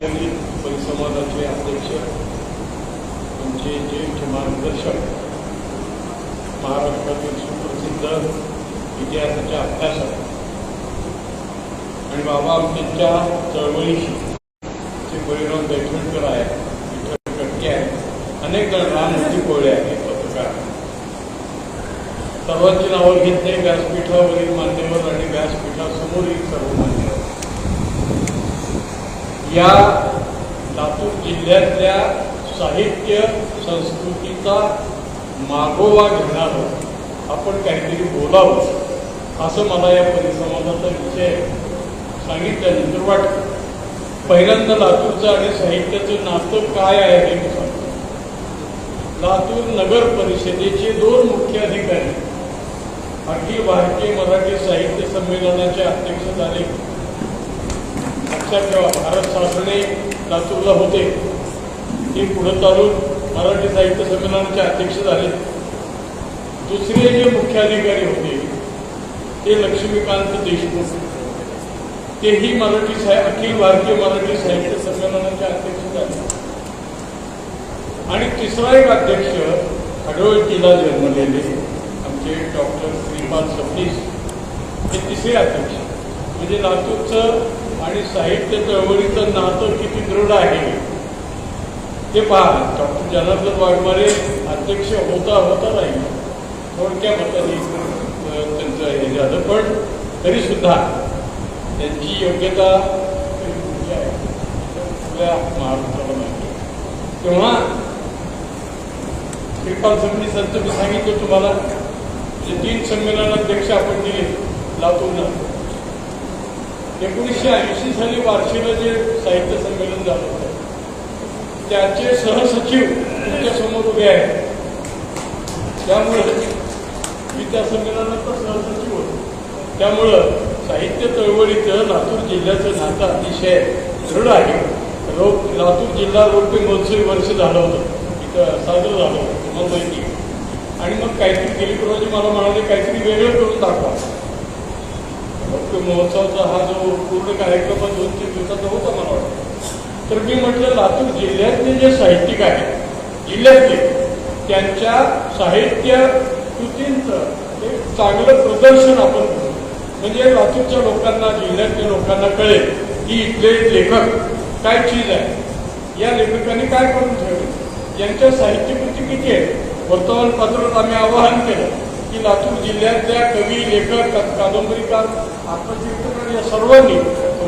परिसंवादाचे अध्यक्ष आमचे ज्येष्ठ मार्गदर्शक महाराष्ट्रातील सुप्रसिद्ध इतिहासाच्या अभ्यासक आणि बाबा आमच्या चळवळीशी जे परिणाम दैठणकर आहे विठ्ठल कटके आहे अनेक जण राममूर्ती कोळे आहेत पत्रकार. सर्वांची नावं घेत नाही व्यासपीठावरील मान्यवर आणि व्यासपीठासमोरील सर्व मान्यवर. या लातूर जिल्ह्यातल्या साहित्य संस्कृतीचा मागोवा घेणारं आपण काहीतरी बोलावं असं मला या परिसंवादाचा विषय सांगितल्यानंतर वाटतं पहिल्यांदा लातूरचं आणि साहित्याचं नातं काय आहे हे मी सांगतो. लातूर नगर परिषदेचे दोन मुख्य अधिकारी अखिल भारतीय मराठी साहित्य संमेलनाचे अध्यक्ष झाले. लक्षात ठेवा भारत शासने लातूरला होते. ते पुढे चालून मराठी साहित्य संमेलनाचे अध्यक्ष झाले. दुसरे जे मुख्याधिकारी होते ते लक्ष्मीकांत देशमुख. तेही मराठी साहि अखिल भारतीय मराठी साहित्य संमेलनाचे अध्यक्ष झाले. आणि तिसरा एक अध्यक्ष आढळतीला जन्मलेले आमचे डॉक्टर श्रीपाद सबनीस हे तिसरे अध्यक्ष. म्हणजे लातूरचं आणि साहित्य चळवळीचं नातं किती दृढ आहे ते पहा. डॉक्टर जनार्दन वाघमारे अध्यक्ष होता होता नाही. थोडक्या मताने त्यांचं हे झालं. पण तरी सुद्धा त्यांची योग्यता आपल्या महाराष्ट्राला माहिती तेव्हा श्रीपाल फडणवीसांचं मी सांगितलं तुम्हाला जे तीन संमेलनाध्यक्ष आपण दिले लातूरला. एकोणीसशे ऐंशी साली बार्शीला जे साहित्य संमेलन झालं होतं त्याचे सहसचिव तुमच्यासमोर उभे आहेत. त्यामुळे मी त्या संमेलनाचा सहसचिव होतो. त्यामुळं साहित्य चळवळीचं लातूर जिल्ह्याचं नातं अतिशय दृढ आहे. रोप लातूर जिल्हा रौप्य महोत्सवी वर्ष झालं होतं. इथं साजरं झालं होतं तुम्हाला माहिती आणि मग काहीतरी दिलीपरावजी मला म्हणाले काहीतरी वेगळं करून दाखवा. रौप्य महोत्सवाचा हा जो पूर्ण कार्यक्रम दोन तीन दिवसाचा होता मला वाटतं. तर मी म्हटलं लातूर जिल्ह्यातले जे साहित्यिक आहेत जिल्ह्यातले त्यांच्या साहित्य कृतींचं एक चांगलं प्रदर्शन आपण करू. म्हणजे लातूरच्या लोकांना जिल्ह्यातल्या लोकांना कळेल की इथले लेखक काय चीज आहे. या लेखकांनी काय करून ठेवले? यांच्या साहित्यकृती किती आहेत? वर्तमानपत्रात आम्ही आवाहन केलं. की लातूर जिल्ह्यातल्या कवी लेखक का- कादंबरीकार आत्मचिंतक या सर्वांनी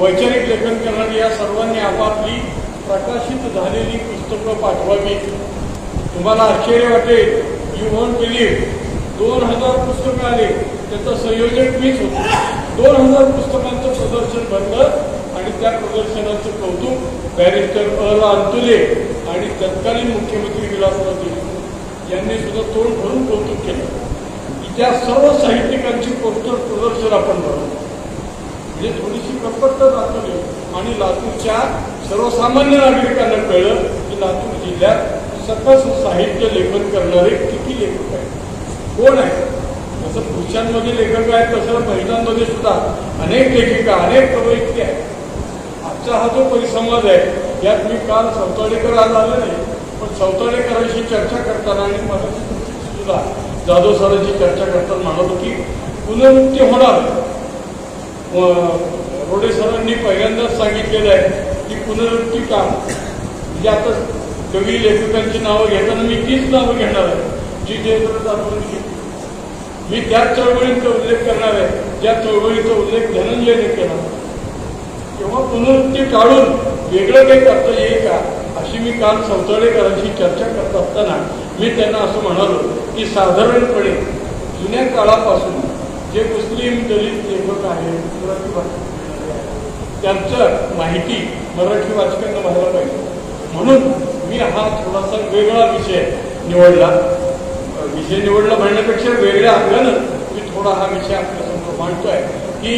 वैचारिक लेखन करणारी या सर्वांनी आपापली प्रकाशित झालेली पुस्तकं पाठवावी. तुम्हाला आश्चर्य वाटेल. यू वॉन्ट बिलीव्ह दोन हजार पुस्तकं आले. त्याचं संयोजक मीच होतो. दोन हजार पुस्तकांचं प्रदर्शन भरलं आणि त्या प्रदर्शनाचं कौतुक बॅरिस्टर अ. अंतुले आणि तत्कालीन मुख्यमंत्री विलासराव देशमुख यांनी सुद्धा तोंड भरून कौतुक केलं. त्या सर्व साहित्यिकांची पोस्टर प्रदर्शन आपण भरवलं म्हणजे थोडीशी कपटता दाखवली आणि लातूरच्या सर्वसामान्य नागरिकांना कळलं की लातूर जिल्ह्यात सकस साहित्य लेखन करणारे किती लेखक आहेत. कोण आहे जसं पुरुषांमध्ये लेखक आहेत तसं महिलांमध्ये सुद्धा अनेक लेखिका अनेक कवयित्री आहेत. आजचा हा जो परिसंवाद आहे यात मी काल सौताडेकर आज आलो नाही पण सौताडेकरांशी चर्चा करताना आणि मला सुद्धा जाधव सरांची चर्चा करताना म्हणत की पुनरुक्ती होणार. रोडे सरांनी पहिल्यांदाच सांगितलेलं आहे की पुनरुक्ती का म्हणजे आता कवी लेखकांची नावं घेताना मी तीच नावं घेणार आहे. जी जयप्रत आपण मी त्या चळवळींचा उल्लेख करणार आहे. ज्या चळवळीचा उल्लेख धनंजयने केला. तेव्हा पुनरुक्ती काढून वेगळं काही करता येईल का? अशी मी काल सौतळेकरांशी चर्चा करत असताना मी त्यांना असं म्हणालो. की साधारणपणे जुन्या काळापासून जे मुस्लिम दलित लेखक आहेत मराठी भाषा त्यांचं माहिती मराठी वाचकांना व्हायला पाहिजे. म्हणून मी हा थोडासा वेगळा विषय निवडला. विषय निवडला म्हणण्यापेक्षा वेगळ्या अंगानं मी थोडा हा विषय आपल्यासमोर मांडतोय की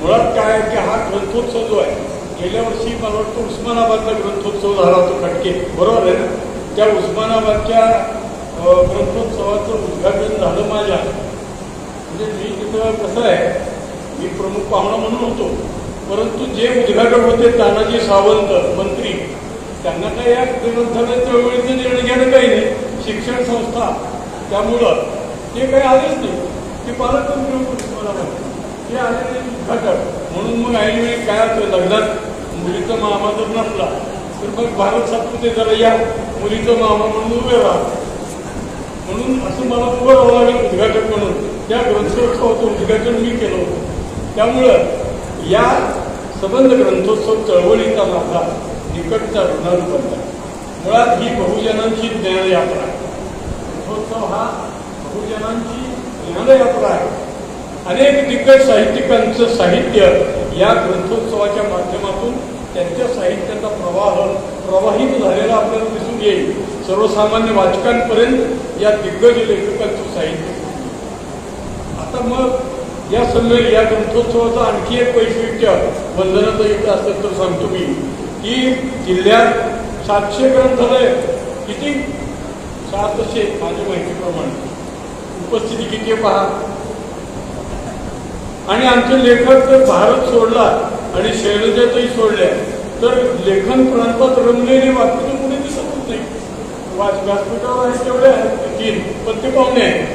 मुळात काय की हा ग्रंथोत्सव जो आहे गेल्या वर्षी मला वाटतं उस्मानाबादला ग्रंथोत्सव झाला होता खटके. बरोबर आहे ना? त्या उस्मानाबादच्या ग्रंथोत्सवाचं उद्घाटन झालं माझ्या. म्हणजे मी तिथं कसं आहे मी प्रमुख पाहुणा म्हणून होतो. परंतु जे उद्घाटक होते तानाजी सावंत मंत्री त्यांना काही या ग्रंथालय चळवळीचं निर्णय घेणं काही नाही. शिक्षण संस्था. त्यामुळं ते काही आलेच नाही. ते पालकमंत्री होते मला ते आले नाही उद्घाटक. म्हणून मग ऐनवेळी काय होतं लग्नात मुलीचा मामा जर नसला तर मग भारत सातपुते जरा या मुलीचा मामा म्हणून उभे राहा. म्हणून असं मला उभं राहावं लागेल उद्घाटक म्हणून त्या ग्रंथोत्सवाचं उद्घाटन मी केलं होतं. त्यामुळं या सबंध ग्रंथोत्सव चळवळीचा माझा निकटचा ऋणारू बनला मुळात ही बहुजनांची ज्ञानयात्रा आहे. ग्रंथोत्सव हा बहुजनांची ज्ञानयात्रा आहे. अनेक दिग्गज साहित्यिकांचं साहित्य या ग्रंथोत्सवाच्या माध्यमातून त्यांच्या साहित्याचा प्रवाह प्रवाहित झालेला आपल्याला दिसून येईल. सर्वसामान्य वाचकांपर्यंत या दिग्गज लेखकांचं साहित्य. आता मग या संमेलन या ग्रंथोत्सवाचं आणखी एक वैशिष्ट्य वंदनाचं युक्त असेल तर सांगतो मी की जिल्ह्यात सातशे ग्रंथालय किती? सातशे माझ्या माहितीप्रमाणे. उपस्थिती किती पहा. आणि आमचे लेखक जर भारत सोडला आणि शैलजातही सोडल्या तर लेखन प्रांतात रमलेली वाक्य तर कुणी दिसतच नाही वाच व्यासपीठावर आहेत तेवढे आहेत तीन पण ते पाहुणे आहेत.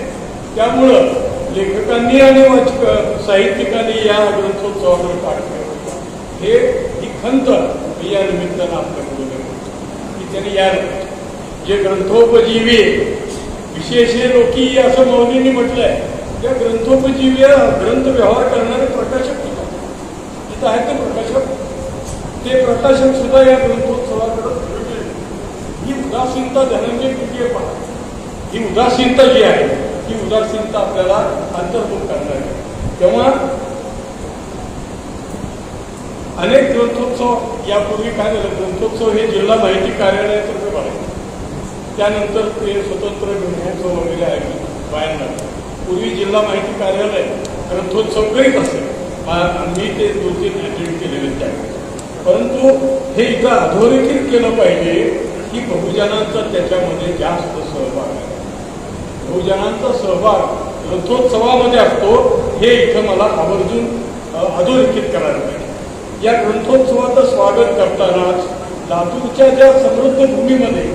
त्यामुळं लेखकांनी आणि वाचक साहित्यिकांनी या ग्रंथोत्सवाकडे पाठ केलं हे ही खंत मी या निमित्तानं आपल्याकडे करतो की त्यांनी या जे ग्रंथोपजीवी विशेष लोकी असं मौलींनी म्हटलंय त्या ग्रंथोपजीवी ग्रंथ व्यवहार करणारे प्रकाशक सुद्धा तिथं आहेत ते प्रकाशक ते प्रकाशक सुद्धा या ग्रंथोत्सवाकडे ही उदासीनता धनंजय किती पहा. ही उदासीनता जी आहे ही उदासीनता आपल्याला अंतर्भूत करणार आहे. तेव्हा अनेक ग्रंथोत्सव यापूर्वी काय झालं? ग्रंथोत्सव हे जिल्हा माहिती कार्यालयातर्फे भरायचे त्यानंतर ते स्वतंत्र ग्रंथोत्सव वगैरे आहे बायांना. पूर्वी जिल्हा माहिती कार्यालय ग्रंथोत्सव करीत असेल मी ते दोन तीन अटेंड केलेले त्यावेळेस परंतु हे इथं अधोरेखित केलं पाहिजे की बहुजनांचा त्याच्यामध्ये जास्त सहभाग आहे. बहुजनांचा सहभाग ग्रंथोत्सवामध्ये असतो हे इथं मला आवर्जून अधोरेखित करायला पाहिजे. या ग्रंथोत्सवाचं स्वागत करतानाच लातूरच्या ज्या समृद्ध भूमीमध्ये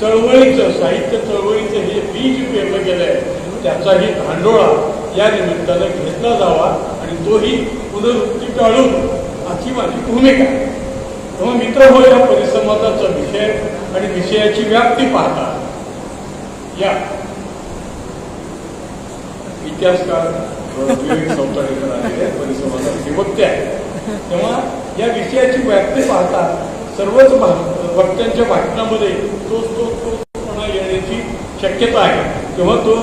चळवळीचं साहित्य चळवळीचं हे बीज पेरलं गेलं आहे त्याचाही भांडोळा या निमित्तानं घेतला जावा. आणि तोही पुनरुक्ती टाळून अशी माझी भूमिका. तेव्हा मित्र हो या परिसंवादाचा विषय आणि विषयाची व्याप्ती पाहता. या. इतिहासकार विवेक चौताडेकर आलेले आहेत, परिसंवादाचे वक्ते आहेत तेव्हा या विषयाची व्याप्ती पाहता सर्वच वक्त्यांच्या भाषणामध्ये तोच तो तोपणा येण्याची शक्यता आहे. तेव्हा तो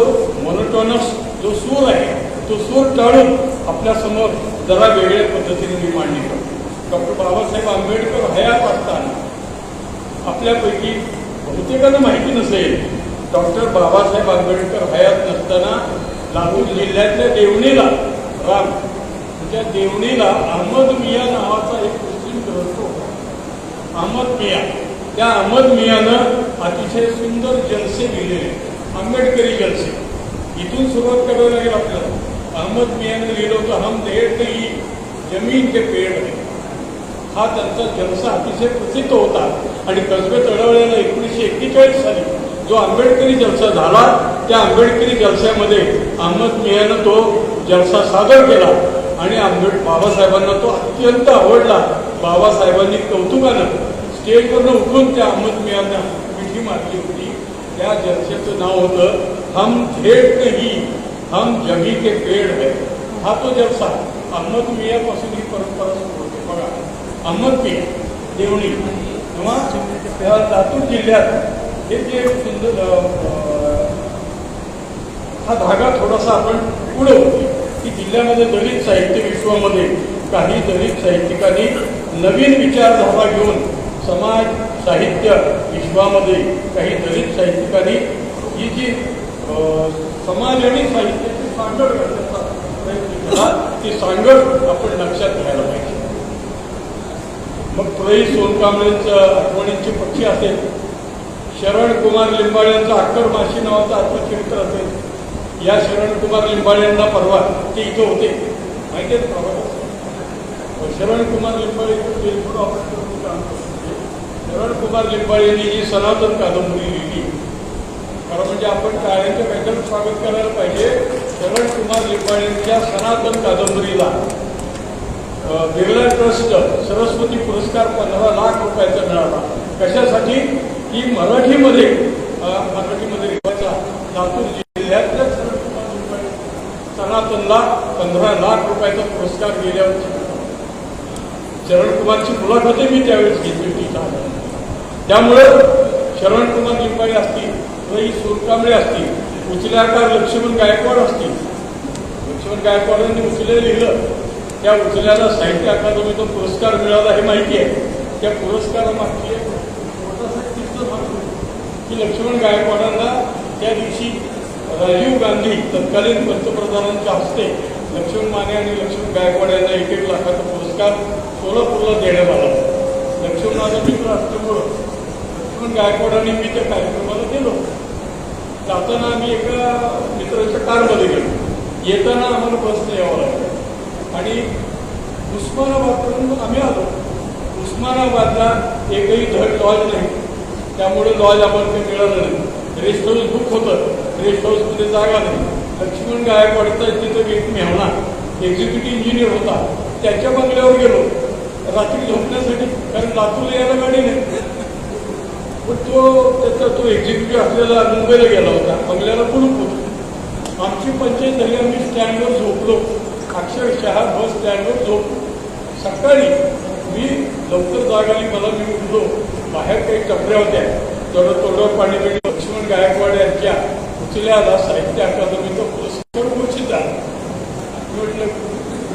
मोनोटॉनस जो सूर आहे तो सूर टाळून आपल्यासमोर जरा वेगळ्या पद्धतीने मी मांडणी करतो डॉक्टर बाबासाहेब आंबेडकर हयात असताना आपल्यापैकी बहुतेकांना माहिती नसेल डॉक्टर बाबासाहेब आंबेडकर हयात नसताना लातूर जिल्ह्यातल्या देवणीला राम त्या देवणीला अहमद मिया नावाचा एक मुस्लिम ग्रंथ होता. अहमद मिया त्या अहमद मियानं अतिशय सुंदर जलसे लिहिलेले आंबेडकरी जलसे. इथून सुरुवात करावी लागेल आपल्याला. अहमद मियानं लिहिलं होतं हम देड नाही जमीन के पेड़ है। हा त्यांचा जलसा अतिशय प्रसिद्ध होता आणि कसबे तळवळ्याला एकोणीसशे एक्केचाळीस साली जो आंबेडकरी जलसा झाला त्या आंबेडकरी जलस्यामध्ये अहमद मियानं तो जलसा सादर केला आणि आंबेड बाबासाहेबांना तो अत्यंत आवडला. बाबासाहेबांनी कौतुकानं स्टेजवरनं उठून त्या अहमद मियांना मिठी मारली होती. त्या जलसेचं नाव होतं हम थेट ही हम जमी के पेड़ है। हा तो जलसा अहमद मियापासून ही परंपरा सुरू होते बघा अहमद मिया देवणी तेव्हा लातूर जिल्ह्यात हे जे सुंदर हा धागा थोडासा आपण पुढे होतो। की जिल्ह्यामध्ये दलित साहित्य विश्वामध्ये काही दलित साहित्यिकांनी नवीन विचारधारा घेऊन समाज साहित्य विश्वामध्ये काही दलित साहित्यिकांनी ही जी समाज आणि साहित्याची सांगड करण्याचा प्रयत्न केला ती सांगड आपण लक्षात घ्यायला पाहिजे. मग पुढेही सोनकांबळेंचं आठवणींची पक्षी असेल शरण कुमार लिंबाळ्यांचा अक्कर माशी नावाचा आत्मचरित्र असेल या शरणकुमार लिंबाळे यांना परवा ते इथं होते. माहिती आहे परवा? शरणकुमार लिंबाळे इथं टेलिफोन काम करत होते. शरणकुमार लिंबाळे यांनी जी सनातन कादंबरी लिहिली. खरं म्हणजे आपण टाळ्यांच्या काहीतरी स्वागत करायला पाहिजे. शरणकुमार लिंबाळेंच्या सनातन कादंबरीला बिर्ला ट्रस्ट सरस्वती पुरस्कार पंधरा लाख रुपयाचा मिळाला. कशासाठी? की मराठीमध्ये मराठीमध्ये लिहायचा लातूर जिल्ह्यातल्या शरणकुमार लिंबाळे सनातनला पंधरा लाख रुपयाचा पुरस्कार गेल्या शरणकुमारची मुलाखतही मी त्यावेळेस घेतली होती. इथं. त्यामुळं शरणकुमार लिंबाळे असतील रई सुरकांबळे असतील उचल्याकार लक्ष्मण गायकवाड असतील. लक्ष्मण गायकवाडांनी उचले लिहिलं. त्या उचल्याला साहित्य अकादमीचा पुरस्कार मिळाला हे माहिती आहे. त्या पुरस्कारामागची एक की लक्ष्मण गायकवाडांना त्या दिवशी राजीव गांधी तत्कालीन पंतप्रधानांच्या हस्ते लक्ष्मण माने आणि लक्ष्मण गायकवाड यांना एक एक लाखाचा पुरस्कार सोलापूरला देण्यात आला. लक्ष्मण माझा मित्र असल्यामुळं लक्ष्मण गायकवाडांनी मी त्या कार्यक्रमाला गेलो. जाताना आम्ही एका मित्राच्या कारमध्ये गेलो. येताना आम्हाला बसने यावं लागलं. आणि उस्मानाबादपर्यंत आम्ही आलो. उस्मानाबादला एकही धड लॉज नाही. त्यामुळे लॉज आम्हाला काही मिळालं नाही. रेस्ट हाऊस बुक होतं. रेस्ट हाऊसमध्ये जागा नाही. लक्ष्मण गायकवाडचा तिथं एक मेहना एक्झिक्युटिव्ह इंजिनियर होता त्याच्या बंगल्यावर गेलो. रात्री झोपण्यासाठी कारण लातूरला यायला गाडी नाही. पण तो त्याचा तो एक्झिक्युटिव्ह असलेला मुंबईला गेला होता. बंगल्याला कुलूप होतो. आमची पंचायत झाली आम्ही स्टँडवर झोपलो. अक्षरशः बस स्टँडवर झोपलो. सकाळी मी लवकर जाग आली मला मी उठलो. बाहेर काही टपऱ्या होत्या. तर तोडवर पाणी पिणी लक्ष्मण गायकवाड यांच्या उचल्याला साहित्य अकादमीचा पुरस्कार घोषित झाला. मी म्हटलं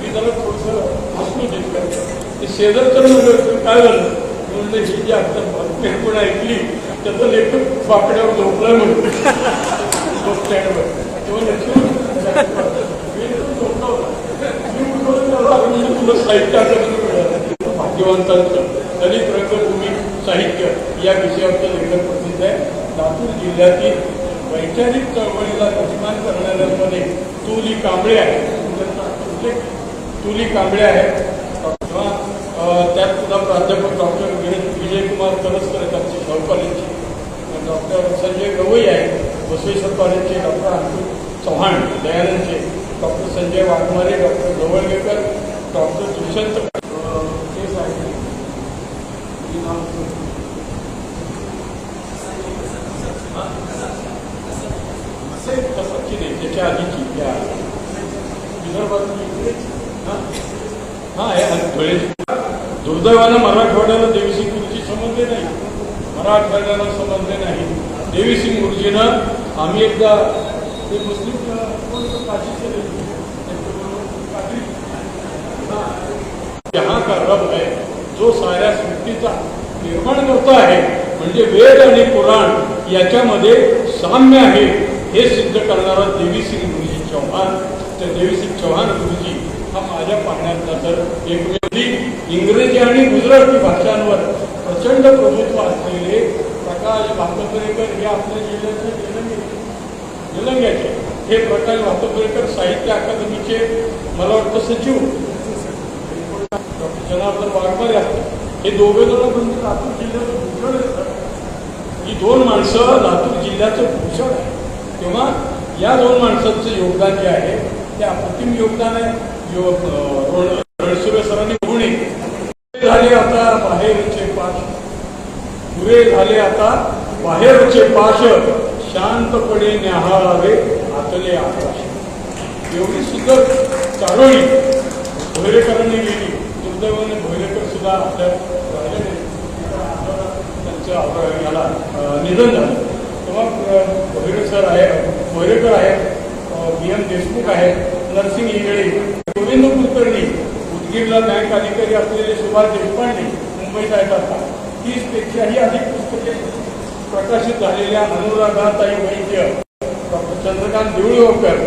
मी जरा थोडंसं हसलो जिंकलं ते शेजारचं काय झालं? म्हणून ही जी आता बातमी आपण ऐकली त्याचं लेखक बाकड्यावर झोपलं म्हणून स्टँडवर तेव्हा तुला साहित्य अकादमी मिळालं भाग्यवंतांचं दलित रंगभूमी साहित्य या विषयावरचं लेखन प्रसिद्ध आहे लातूर जिल्ह्यातील वैचारिक चळवळीला प्रतिमान करणाऱ्यांमध्ये तुली कांबळे आहे तुली कांबळे आहेत किंवा त्यात सुद्धा प्राध्यापक डॉक्टर विजयकुमार करसकर आहेत आमचे शाहू कॉलेजचे डॉक्टर संजय गवई आहेत बसवेश्वर कॉलेजचे doctor Ankush Chavan दयानंदचे doctor Sanjay Waghmare doctor Gavalgekar doctor Dushyant अ, केस आहेत असे तसंची नाही त्याच्या आधीची त्या विदर्भातली हा? हा आहे धुळे दुर्दैवानं मराठवाड्याला देवीसिंग मराठवाड्याला समजले नाही. देवीसिंग गुरुजीनं आम्ही एकदा ते मुस्लिम यहाँ का रब है जो साऱ्या सृष्टीचा निर्माण करतो आहे म्हणजे वेद आणि पुराण याच्यामध्ये साम्य आहे हे सिद्ध करणारा देवीसिंग गुरुजी चौहान. तर देवीसिंग चौहान गुरुजी हा माझ्या पाहण्यातला तर एकमेव इंग्रजी आणि गुजराती भाषांवर प्रचंड प्रभुत्व असलेले प्रकाश भातपरेकर हे आपल्या जिल्ह्याचे निलंगे निलंग्याचे हे प्रकाश भातपरेकर साहित्य अकादमीचे मला वाटतं सचिव. डॉक्टर जनार्दन वाघमारे असतात हे दोघे जण म्हणजे लातूर जिल्ह्याचं भूषण असतात ही दोन माणसं लातूर जिल्ह्याचं भूषण आहे तेव्हा या दोन माणसांचं योगदान जे आहे ते अप्रतिम योगदान आहे. रणसुरे सरांनी गुणे झाले आता बाहेरचे पाश पुरे झाले आता. बाहेरचे पाश शांतपणे न्याहाळावे आतले आकाश. एवढी सुंदर चारोळी भोयरेकरांनी गेली दुर्दैवाने भोयरेकर सुद्धा आपल्या त्यांचं याला निधन झालं. तेव्हा अं, भोयरे सर आहे भोयरेकर आहेत बी एम देशमुख आहेत नरसिंग इंगळे गोविंद कुलकर्णी उदगीरला बँक अधिकारी असलेले सुभाष देशपांडे मुंबईत आहेत आता. तीस पेक्षाही अधिक पुस्तके प्रकाशित झालेल्या अनुराधाताई वैद्य डॉक्टर चंद्रकांत देऊळगावकर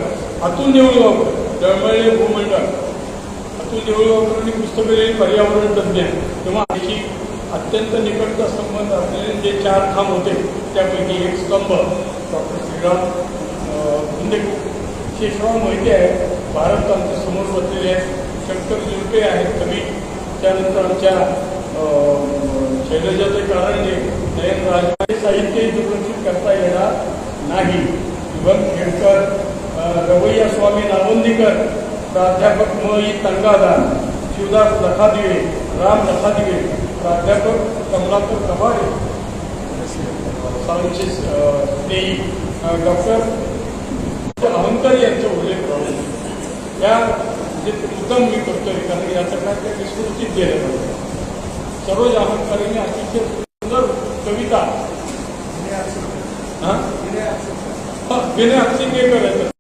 अतुल देऊळगावकर दळमळले भूमंडळ अतुल देऊळगावकरांनी पुस्तकं लिहिली पर्यावरण तज्ज्ञ तेव्हा त्याची अत्यंत निकटचा संबंध असलेले जे चार खांब होते त्यापैकी एक स्तंभ डॉक्टर श्रीराम अं, शिंदे केशवराव मोहिते आहेत भारत आमच्यासमोर बसलेले आहेत. शंकर जुलपे आहेत कवी. त्यानंतर आमच्या शैलजाचे कारंजे नयन ते हे साहित्य दुर्लक्षित करता येणार नाही. शुभम खेडकर रवैया स्वामी नावंदीकर प्राध्यापक म. तंगादार शिवदास लखादिवे राम लखादिवे प्राध्यापक कमलापूर कबाडे साऊंडचे स्नेही डॉक्टर अहंकर यांचा उल्लेख राहून या जे उत्तम मी करतोय कारण याचं काय त्या विस्मृतीत गेलं पाहिजे सरोज अहंकारीने अतिशय सुंदर कविता. हा? हा, विनय अक्षिंगेकर आहेत